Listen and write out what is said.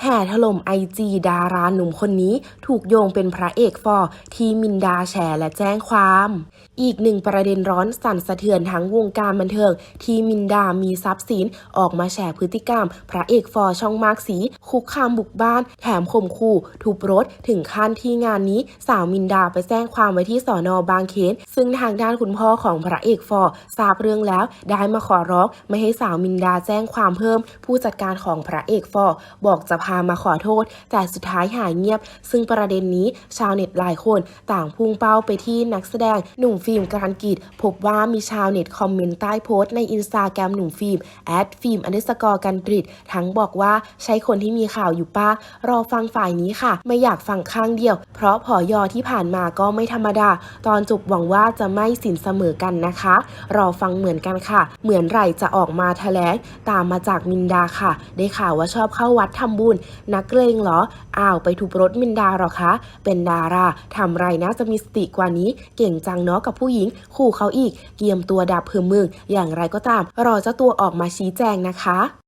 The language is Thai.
แห่ถล่มไอจีดาราหนุ่มคนนี้ถูกโยงเป็นพระเอกฟอร์ที่มินดาแชร์และแจ้งความ อีกหนึ่งประเด็นร้อนสั่นสะเทือนทั้งวงการบันเทิง ที่มินดามีทรัพย์สินออกมาแฉพฤติกรรม พระเอกฟอร์ช่องมากสี คุกคามบุกบ้าน แถมข่มขู่ทุบรถถึงขั้นที่งานนี้ สาวมินดาไปแจ้งความไว้ที่สอนอบางเขนซึ่งทางด้านคุณพ่อของพระเอกฟอร์ทราบเรื่องแล้ว ได้มาขอร้องไม่ให้สาวมินดาแจ้งความเพิ่ม ผู้จัดการของพระเอกฟอร์บอกจะพามาขอโทษ แต่สุดท้ายหายเงียบ ซึ่งประเด็นนี้ชาวเน็ตหลายคนต่างพุ่งเป้าไปที่นักแสดงหนุ่มฟิล์มการกิจพบว่ามีชาวเน็ตคอมเมนต์ใต้โพสต์ในอินสตาแกรมหนุ่มฟิล์มแอดฟิล์มอันดสกอร์กันกริดทั้งบอกว่าใช่คนที่มีข่าวอยู่ป้ารอฟังฝ่ายนี้ค่ะ ไม่อยากฟังข้างเดียว เพราะผอยอที่ผ่านมาก็ไม่ธรรมดา ตอนจบหวังว่าจะไม่สินเสมอกันนะคะ รอฟังเหมือนกันค่ะ เหมือนไรจะออกมาแถลงตามมาจากมินดาค่ะ ได้ข่าวว่าชอบเข้าวัดทำบุญนักเลงเหรอ อ้าวไปทุบรถมินดาหรอคะ เป็นดาราทำไรนะจะมีสติกว่านี้ เก่งจังเนาะกับผู้หญิง ขู่เขาอีก เกียมตัวดับเพิ่มมึง อย่างไรก็ตาม รอเจ้าตัวออกมาชี้แจงนะคะ